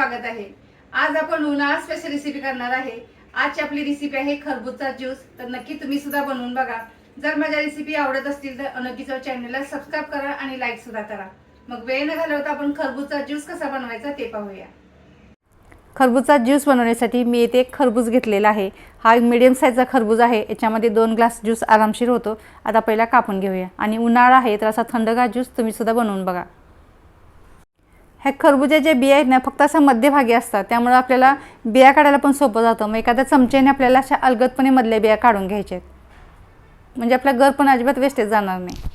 स्वागत आहे. आज आपण उन्हाळा स्पेशल रेसिपी करणार आहे. आजची आपली रेसिपी आहे खरबूजचा ज्यूस तर नक्की तुम्ही सुद्धा बनवून बघा. जर माझ्या रेसिपी आवडत असतील तर नक्कीच चॅनलला सबस्क्राईब करा आणि लाईक सुद्धा करा. मग वेळ न घालवता आपण खरबूजचा ज्यूस कसा बनवायचा ते पाहूया. खरबूजचा ज्यूस बनवण्यासाठी मी येथे एक खरबूज घेतलेला आहे. हा एक मिडियम साईजचा खरबूज आहे. याच्यामध्ये दोन ग्लास ज्यूस आरामशीर होतो. आता पहिला कापून घेऊया. आणि उन्हाळा आहे तर असा थंडगार ज्यूस तुम्ही सुद्धा बनवून बघा. ह्या खरबुजाच्या बिया आहेत ना फक्त असं मध्यभागी असतात. त्यामुळं आपल्याला बिया काढायला पण सोपं जातं. मग एखाद्या चमच्याने आपल्याला अशा अलगदपणे मधल्या बिया काढून घ्यायच्या आहेत. म्हणजे आपला घर पण अजिबात वेस्टेज जाणार नाही.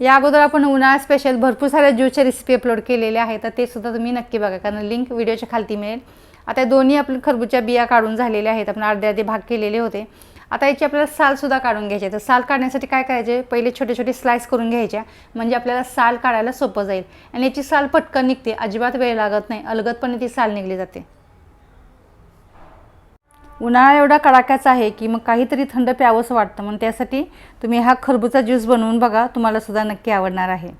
या अगोदर आपण उन्हाळा स्पेशल भरपूर साऱ्या ज्यूसच्या रेसिपी अपलोड केलेल्या आहेत तर ते सुद्धा तुम्ही नक्की बघा कारण लिंक व्हिडिओच्या खालती मिळेल. आता दोन्ही आपल्या खरबूजच्या बिया काढून झालेल्या आहेत. आपण अर्धे अर्धे भाग केलेले होते. आता याची आपल्याला सालसुद्धा काढून घ्यायची तर साल काढण्यासाठी काय करायचे? पहिले छोटे छोटे स्लाइस करून घ्यायच्या म्हणजे आपल्याला साल काढायला सोपं जाईल. आणि याची साल पटकन निघते. अजिबात वेळ लागत नाही. अलगतपणे ती साल निघली जाते. उन्हाळा एवढा कडाक्याचा आहे की मग काहीतरी थंड प्यावंसं वाटतं. मग त्यासाठी तुम्ही हा खरबूचा ज्यूस बनवून बघा. तुम्हाला सुद्धा नक्की आवडणार आहे.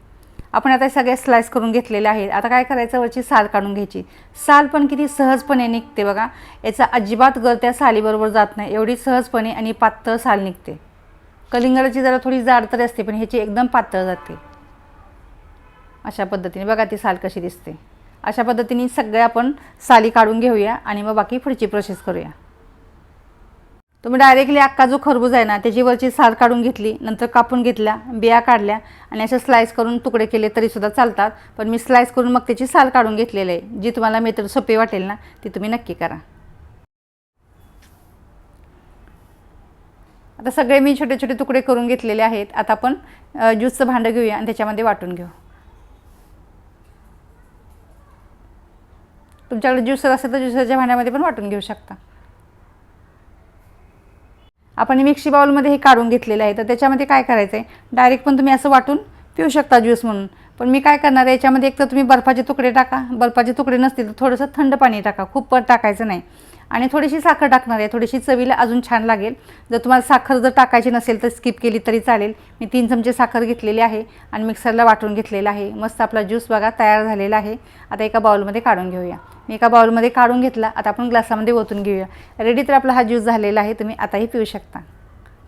आपण आता सगळ्या स्लाइस करून घेतलेले आहेत. आता काय करायचं? वरची साल काढून घ्यायची. साल पण किती सहजपणे निघते बघा. याचा अजिबात गर त्या सालीबरोबर जात नाही. एवढी सहजपणे आणि पातळ साल निघते. कलिंगडाची जरा थोडी जाड तरी असते पण ह्याची एकदम पातळ जाते. अशा पद्धतीने बघा ती साल कशी दिसते. अशा पद्धतीने सगळ्या आपण साली काढून घेऊया आणि मग बाकी पुढची प्रोसेस करूया. तुम्ही डायरेक्टली अख्खा जो खरबूज आहे ना त्याची वरची साल काढून घेतली नंतर कापून घेतल्या बिया काढल्या आणि असे स्लाईस करून तुकडे केले तरीसुद्धा चालतात. पण मी स्लाईस करून मग त्याची साल काढून घेतलेली आहे. जी तुम्हाला मेथड सोपी वाटेल ना ती तुम्ही नक्की करा. आता सगळे मी छोटे छोटे तुकडे करून घेतलेले आहेत. आता आपण ज्यूसचं भांडं घेऊया आणि त्याच्यामध्ये वाटून घेऊ. तुमच्याकडे ज्यूसर असेल तर ज्युसरच्या भांड्यामध्ये पण वाटून घेऊ शकता. आपण मिक्सी बाउलमध्ये हे काढून घेतलेलं आहे. तर त्याच्यामध्ये काय करायचं आहे डायरेक्ट पण तुम्ही असं वाटून पिऊ शकता ज्यूस म्हणून. पण मी काय करणार आहे याच्यामध्ये एक तर तुम्ही बर्फाचे तुकडे टाका. बर्फाचे तुकडे नसतील तर थोडंसं थंड पाणी टाका. खूप पण टाकायचं नाही. आणि थोडीशी साखर टाकणार आहे. थोडीशी चवीला अजून छान लागेल. जर तुम्हाला साखर जर टाकायची नसेल तर स्किप केली तरी चालेल. मी तीन चमचे साखर घेतलेली आहे आणि मिक्सरला वाटून घेतलेला आहे. मस्त आपला ज्यूस बघा तयार झालेला आहे. आता एका बाउलमध्ये काढून घेऊया. मी एका बाउलमध्ये काढून घेतला. आता आपण ग्लासामध्ये ओतून घेऊया. रेडी तर आपला हा ज्यूस झालेला आहे. तुम्ही आताही पिऊ शकता.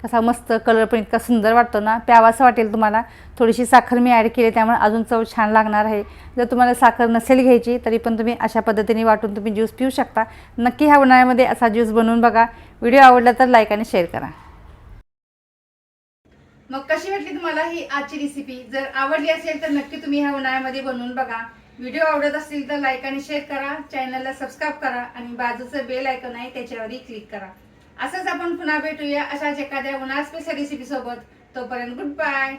कसा मस्त कलर पण इतका सुंदर वाटतो ना. प्यावासं वाटेल तुम्हाला. थोडीशी साखर मी ॲड केली त्यामुळे अजून चव छान लागणार आहे. जर तुम्हाला साखर नसेल घ्यायची तरी पण तुम्ही अशा पद्धतीने वाटून तुम्ही ज्यूस पिऊ शकता. नक्की ह्या उन्हाळ्यामध्ये असा ज्यूस बनवून बघा. व्हिडिओ आवडला तर लाईक आणि शेअर करा. मग कशी वाटली तुम्हाला ही आजची रेसिपी जर आवडली असेल तर नक्की तुम्ही ह्या उन्हाळ्यामध्ये बनवून बघा. व्हिडिओ आवडत असतील तर लाईक आणि शेअर करा. चॅनलला सबस्क्राईब करा आणि बाजूचं बेल आयकॉन आहे त्याच्यावरही क्लिक करा. असंच आपण पुन्हा भेटूया अशाच एखाद्या उन्हा स्पेशल रेसिपी सोबत. तोपर्यंत गुड बाय